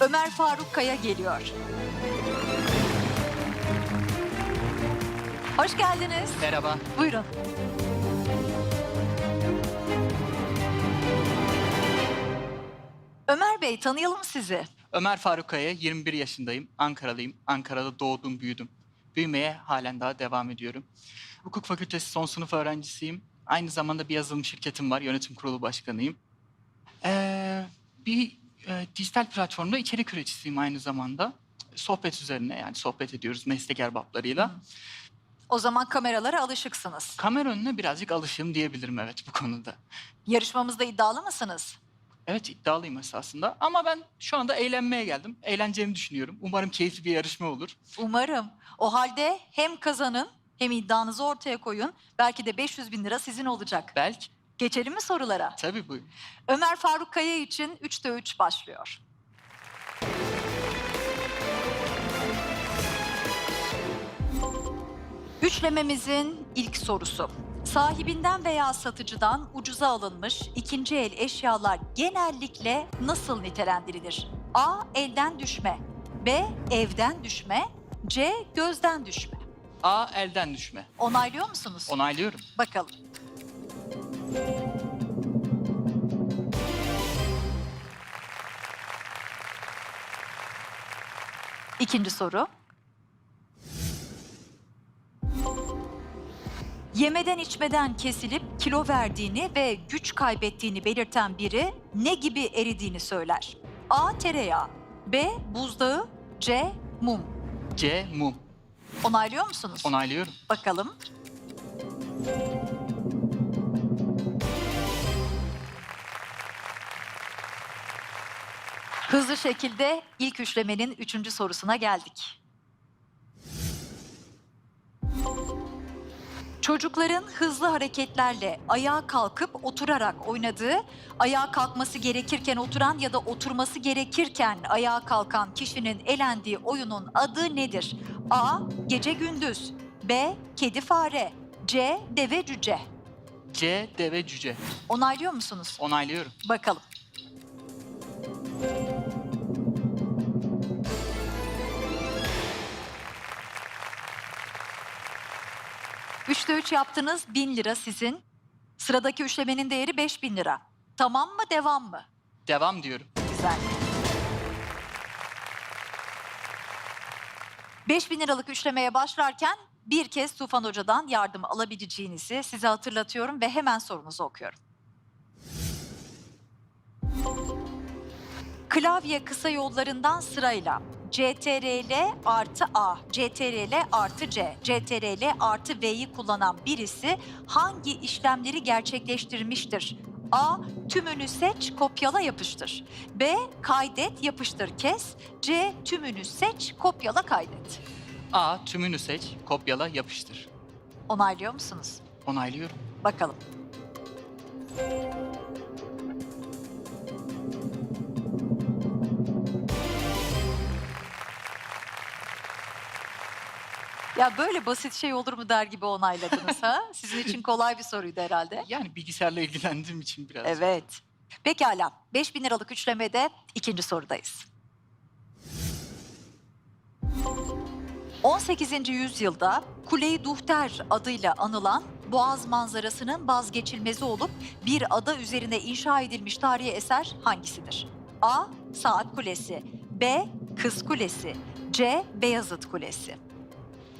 Ömer Faruk Kaya geliyor. Hoş geldiniz. Merhaba. Buyurun. Ömer Bey tanıyalım sizi. Ömer Faruk Kaya, 21 yaşındayım. Ankaralıyım. Ankara'da doğdum, büyüdüm. Büyümeye halen daha devam ediyorum. Hukuk fakültesi son sınıf öğrencisiyim. Aynı zamanda bir yazılım şirketim var. Yönetim kurulu başkanıyım. Ee, bir e, dijital platformda içerik üreticisiyim aynı zamanda. Sohbet üzerine yani sohbet ediyoruz meslek erbaplarıyla. O zaman kameralara alışıksınız. Kamera önüne birazcık alışığım diyebilirim evet bu konuda. Yarışmamızda iddialı mısınız? Evet iddialıyım esasında ama ben şu anda eğlenmeye geldim. Eğleneceğimi düşünüyorum. Umarım keyifli bir yarışma olur. Umarım. O halde hem kazanın hem iddianızı ortaya koyun. Belki de 500 bin lira sizin olacak. Belki. Geçelim mi sorulara? Tabii buyurun. Ömer Faruk Kaya için 3'te 3 başlıyor. Üçlememizin ilk sorusu. Sahibinden veya satıcıdan ucuza alınmış ikinci el eşyalar genellikle nasıl nitelendirilir? A. Elden düşme. B. Evden düşme. C. Gözden düşme. A. Elden düşme. Onaylıyor musunuz? Onaylıyorum. Bakalım. İkinci soru. Yemeden içmeden kesilip kilo verdiğini ve güç kaybettiğini belirten biri ne gibi eridiğini söyler? A. Tereyağı B. Buzdağı C. Mum C. Mum. Onaylıyor musunuz? Onaylıyorum. Bakalım. Hızlı şekilde ilk üçlemenin üçüncü sorusuna geldik. Çocukların hızlı hareketlerle ayağa kalkıp oturarak oynadığı, ayağa kalkması gerekirken oturan ya da oturması gerekirken ayağa kalkan kişinin elendiği oyunun adı nedir? A. Gece gündüz B. Kedi fare C. Deve cüce C. Deve cüce. Onaylıyor musunuz? Onaylıyorum. Bakalım. Üçte üç yaptınız, bin lira sizin. Sıradaki üçlemenin değeri beş bin lira. Tamam mı, devam mı? Devam diyorum. Güzel. 5 bin liralık üçlemeye başlarken bir kez Tufan Hoca'dan yardım alabileceğinizi size hatırlatıyorum ve hemen sorunuzu okuyorum. Klavye kısa yollarından sırayla CTRL artı A, CTRL artı C, CTRL artı V'yi kullanan birisi hangi işlemleri gerçekleştirmiştir? A. Tümünü seç, kopyala yapıştır. B. Kaydet, yapıştır, kes. C. Tümünü seç, kopyala, kaydet. A. Tümünü seç, kopyala, yapıştır. Onaylıyor musunuz? Onaylıyorum. Bakalım. Ya böyle basit şey olur mu der gibi onayladınız ha? Sizin için kolay bir soruydu herhalde. Yani bilgisayarla ilgilendiğim için biraz. Evet. Pekala. 5000 liralık üçlemede ikinci sorudayız. 18. yüzyılda Kule-i Duhter adıyla anılan Boğaz manzarasının vazgeçilmezi olup bir ada üzerine inşa edilmiş tarihi eser hangisidir? A. Saat Kulesi B. Kız Kulesi C. Beyazıt Kulesi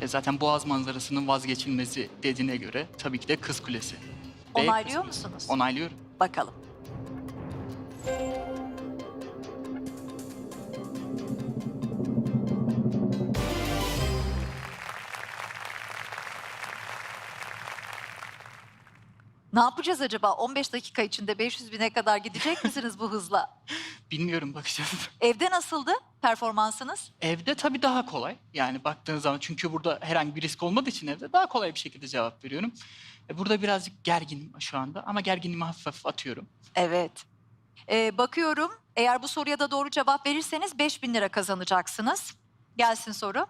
E, zaten Boğaz manzarasının vazgeçilmezi dediğine göre tabii ki de Kız Kulesi. B, Kız Onaylıyor Kulesi. musunuz? Onaylıyorum. Bakalım. Ne yapacağız acaba? 15 dakika içinde 500 bine kadar gidecek misiniz bu hızla? Bilmiyorum bakacağız. Evde nasıldı performansınız? Evde tabii daha kolay. Yani baktığınız zaman çünkü burada herhangi bir risk olmadığı için evde daha kolay bir şekilde cevap veriyorum. E, burada birazcık gerginim şu anda ama gerginliğimi hafif hafif atıyorum. Evet. Ee, bakıyorum eğer bu soruya da doğru cevap verirseniz 5000 lira kazanacaksınız. Gelsin soru.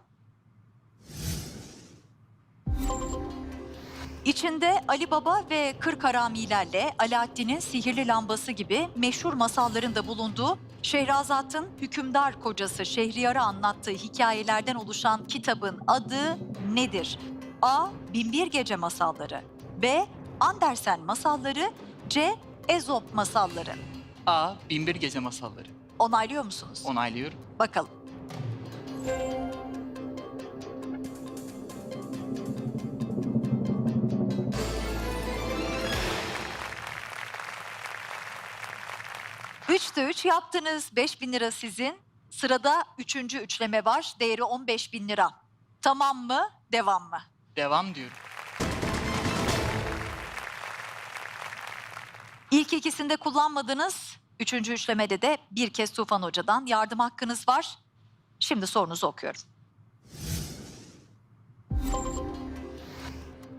İçinde Ali Baba ve Kırk Haramilerle Alaaddin'in sihirli lambası gibi meşhur masalların da bulunduğu Şehrazat'ın hükümdar kocası Şehriyar'a anlattığı hikayelerden oluşan kitabın adı nedir? A. Binbir Gece Masalları B. Andersen Masalları C. Ezop Masalları A. Binbir Gece Masalları. Onaylıyor musunuz? Onaylıyorum. Bakalım. Üçte üç yaptınız. 5 bin lira sizin. Sırada üçüncü üçleme var. Değeri 15 bin lira. Tamam mı? Devam mı? Devam diyorum. İlk ikisinde kullanmadınız. Üçüncü üçlemede de bir kez Tufan Hoca'dan yardım hakkınız var. Şimdi sorunuzu okuyorum.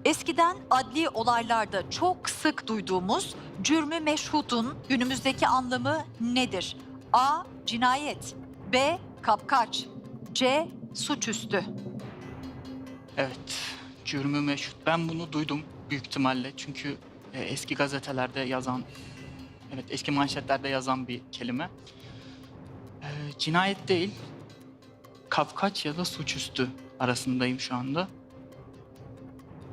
Eskiden adli olaylarda çok sık duyduğumuz cürmü meşhutun günümüzdeki anlamı nedir? A. Cinayet B. Kapkaç C. Suçüstü Evet. Cürmü meşhur. Ben bunu duydum büyük ihtimalle. Çünkü e, eski gazetelerde yazan, evet eski manşetlerde yazan bir kelime. E, cinayet değil, kapkaç ya da suçüstü arasındayım şu anda.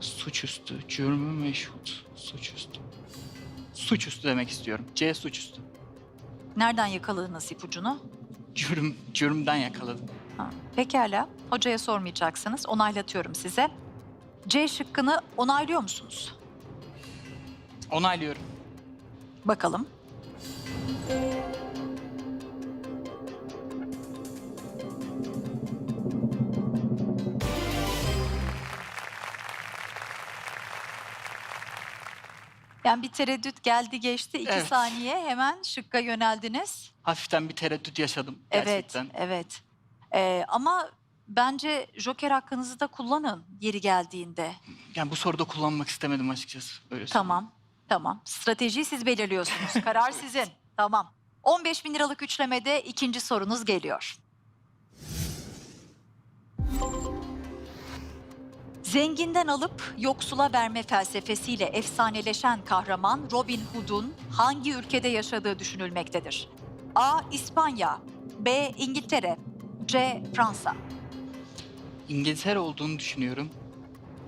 Suçüstü, cürmü meşhut, suçüstü. Suçüstü demek istiyorum. C suçüstü. Nereden yakaladınız ipucunu? Cürüm, cürümden yakaladım. Ha, pekala. Hocaya sormayacaksınız. Onaylatıyorum size. C şıkkını onaylıyor musunuz? Onaylıyorum. Bakalım. Yani bir tereddüt geldi geçti. iki Evet. saniye hemen şıkka yöneldiniz. Hafiften bir tereddüt yaşadım Evet, gerçekten. evet. Ee, ama bence joker hakkınızı da kullanın yeri geldiğinde. Yani bu soruda kullanmak istemedim açıkçası. Öyle söyleyeyim. Tamam, tamam. Stratejiyi siz belirliyorsunuz. Karar sizin. Tamam. 15 bin liralık üçlemede ikinci sorunuz geliyor. Zenginden alıp yoksula verme felsefesiyle efsaneleşen kahraman Robin Hood'un hangi ülkede yaşadığı düşünülmektedir? A. İspanya B. İngiltere C. Fransa İngiltere olduğunu düşünüyorum.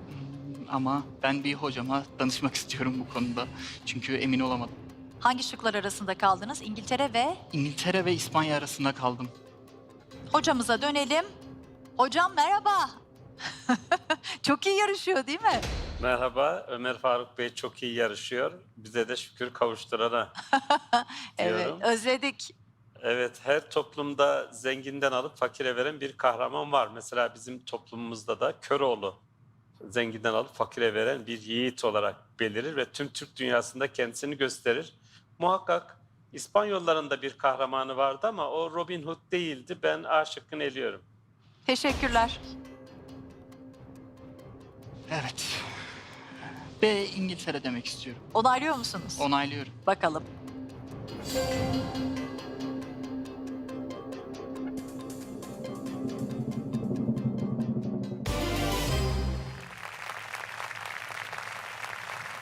Hmm, Ama ben bir hocama danışmak istiyorum bu konuda. Çünkü emin olamadım. Hangi şıklar arasında kaldınız? İngiltere ve İngiltere ve İspanya arasında kaldım. Hocamıza dönelim. Hocam merhaba. Çok iyi yarışıyor değil mi? Merhaba, Ömer Faruk Bey çok iyi yarışıyor. Bize de şükür kavuşturana. Evet, Diyorum. özledik. Evet, her toplumda zenginden alıp fakire veren bir kahraman var. Mesela bizim toplumumuzda da Köroğlu zenginden alıp fakire veren bir yiğit olarak belirir ve tüm Türk dünyasında kendisini gösterir. Muhakkak İspanyolların da bir kahramanı vardı ama o Robin Hood değildi. Ben A şıkkını eliyorum. Teşekkürler. Evet. B İngiltere demek istiyorum. Onaylıyor musunuz? Onaylıyorum. Bakalım.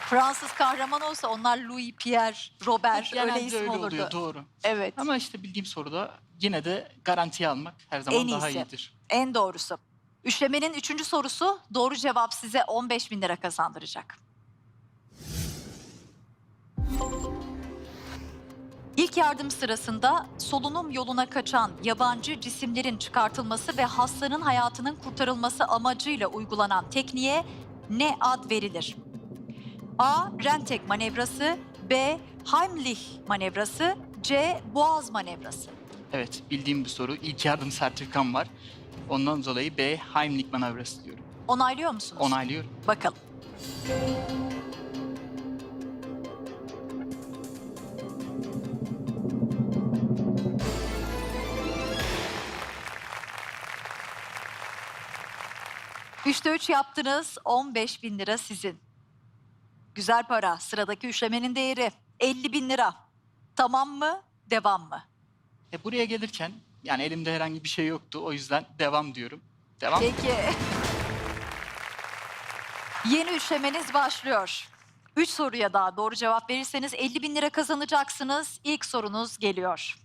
Fransız kahraman olsa onlar Louis Pierre, Robert öyle Genelde isim öyle olurdu. oluyor doğru. Evet. Ama işte bildiğim soruda yine de garantiye almak her zaman En daha iyisi. iyidir. En doğrusu. Üçlemenin üçüncü sorusu doğru cevap size 15 bin lira kazandıracak. İlk yardım sırasında solunum yoluna kaçan yabancı cisimlerin çıkartılması ve hastanın hayatının kurtarılması amacıyla uygulanan tekniğe ne ad verilir? A. Rentek manevrası B. Heimlich manevrası C. Boğaz manevrası Evet bildiğim bir soru. İlk yardım sertifikam var. Ondan dolayı B Heimlich manevrası diyorum. Onaylıyor musunuz? Onaylıyorum. Bakalım. Üçte üç yaptınız. 15 bin lira sizin. Güzel para. Sıradaki üçlemenin değeri 50 bin lira. Tamam mı? Devam mı? E buraya gelirken yani elimde herhangi bir şey yoktu. O yüzden devam diyorum. Devam. Peki. Yeni üçlemeniz başlıyor. Üç soruya daha doğru cevap verirseniz 50 bin lira kazanacaksınız. İlk sorunuz geliyor.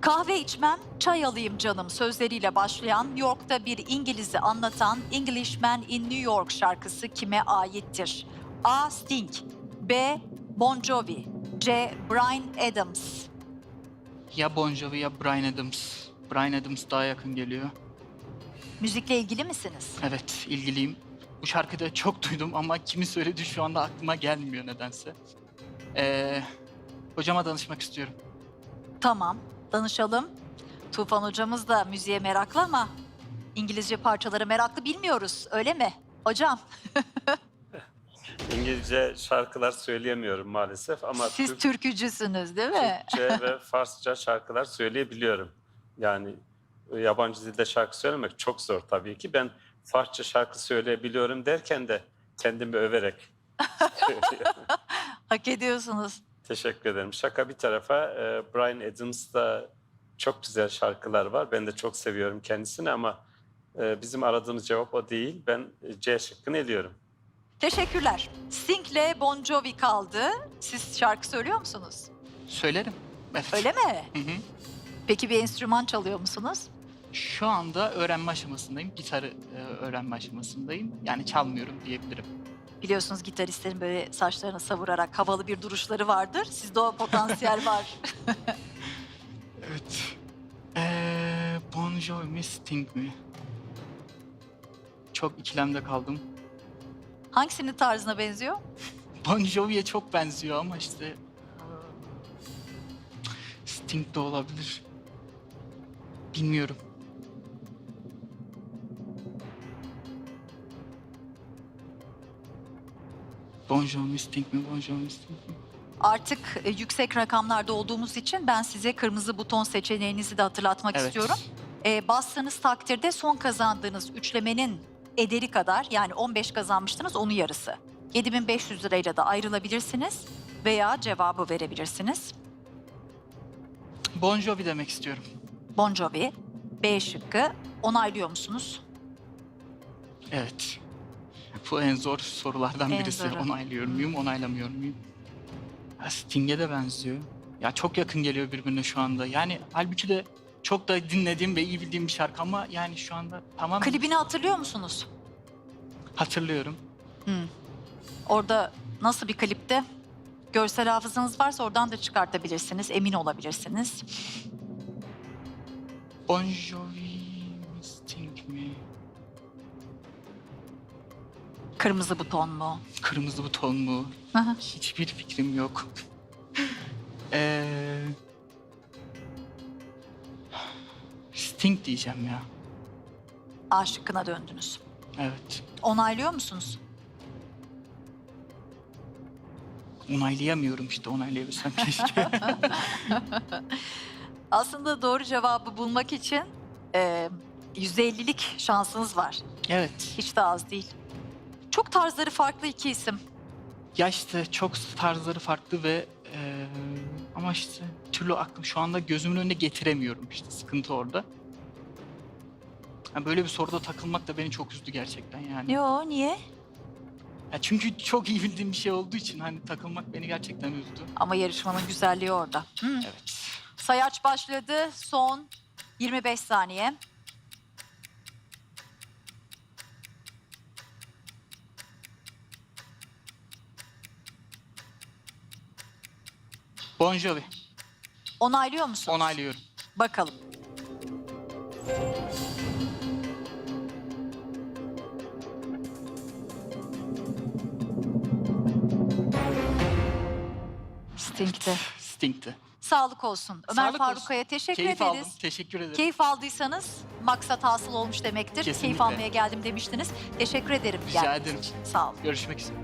Kahve içmem, çay alayım canım sözleriyle başlayan New York'ta bir İngiliz'i anlatan Englishman in New York şarkısı kime aittir? A. Sting B. Bon Jovi C. Bryan Adams Ya Bon Jovi ya Bryan Adams. Bryan Adams daha yakın geliyor. Müzikle ilgili misiniz? Evet, ilgiliyim. Bu şarkıyı da çok duydum ama kimi söyledi şu anda aklıma gelmiyor nedense. Ee, hocama danışmak istiyorum. Tamam, danışalım. Tufan hocamız da müziğe meraklı ama İngilizce parçaları meraklı bilmiyoruz, öyle mi? Hocam, İngilizce şarkılar söyleyemiyorum maalesef ama siz Türk- türkücüsünüz değil mi? Türkçe ve Farsça şarkılar söyleyebiliyorum. Yani e, yabancı dilde şarkı söylemek çok zor tabii ki. Ben Farsça şarkı söyleyebiliyorum derken de kendimi överek söylüyorum. Hak ediyorsunuz. Teşekkür ederim. Şaka bir tarafa e, Brian Adams'da çok güzel şarkılar var. Ben de çok seviyorum kendisini ama e, bizim aradığımız cevap o değil. Ben C şıkkını eliyorum. Teşekkürler. Sting'le Bon Jovi kaldı. Siz şarkı söylüyor musunuz? Söylerim. Evet. Öyle mi? Hı hı. Peki bir enstrüman çalıyor musunuz? Şu anda öğrenme aşamasındayım. Gitarı e, öğrenme aşamasındayım. Yani çalmıyorum diyebilirim. Biliyorsunuz gitaristlerin böyle saçlarını savurarak havalı bir duruşları vardır. Sizde o potansiyel var. Evet. Ee, bon Jovi mi Sting mi? Çok ikilemde kaldım. Hangisinin tarzına benziyor? Bon Jovi'ye çok benziyor ama işte... e, Sting de olabilir. Bilmiyorum. Bon Jovi Sting mi? Bon Jovi Sting mi? Artık e, yüksek rakamlarda olduğumuz için ben size kırmızı buton seçeneğinizi de hatırlatmak Evet. istiyorum. E, bastığınız takdirde son kazandığınız üçlemenin ederi kadar yani 15 kazanmıştınız onun yarısı. 7500 lirayla da ayrılabilirsiniz veya cevabı verebilirsiniz. Bon Jovi demek istiyorum. Bon Jovi, B şıkkı onaylıyor musunuz? Evet. Bu en zor sorulardan En birisi. zoru. Onaylıyor muyum, onaylamıyor muyum? Ya Sting'e de benziyor. Ya çok yakın geliyor birbirine şu anda. Yani halbuki de çok da dinlediğim ve iyi bildiğim bir şarkı ama yani şu anda tamam Klibini hatırlıyor musunuz? hatırlıyorum. Orada nasıl bir klipte? Görsel hafızanız varsa oradan da çıkartabilirsiniz, emin olabilirsiniz. Bon Jovi mi, Sting mi? Kırmızı buton mu? Kırmızı buton mu? Hı hı. Hiçbir fikrim yok. Ee, Sting diyeceğim ya. A şıkkına döndünüz. Evet. Onaylıyor musunuz? Onaylayamıyorum işte onaylayabilsem keşke. Aslında doğru cevabı bulmak için e, %50'lik şansınız var. evet. Hiç de az değil. Çok tarzları farklı iki isim. Ya işte çok tarzları farklı ve eee, ama işte türlü aklım şu anda gözümün önüne getiremiyorum işte sıkıntı orada. Ha, böyle bir soruda takılmak da beni çok üzdü gerçekten yani. Yo niye? Ya çünkü çok iyi bildiğim bir şey olduğu için hani takılmak beni gerçekten üzdü. Ama yarışmanın güzelliği orada. Hı. Evet. Sayaç başladı. Son 25 saniye. Bon Jovi. Onaylıyor musunuz? Onaylıyorum. Bakalım. Sting'de. Sting'ti. Sağlık olsun. Ömer Sağlık olsun. Teşekkür Keyif ederiz. aldım. Teşekkür ederim. Keyif aldıysanız maksat hasıl olmuş demektir. Keyif Kesinlikle. almaya geldim demiştiniz. Teşekkür ederim. Rica geldiğiniz ederim. için. Sağ olun. Görüşmek üzere.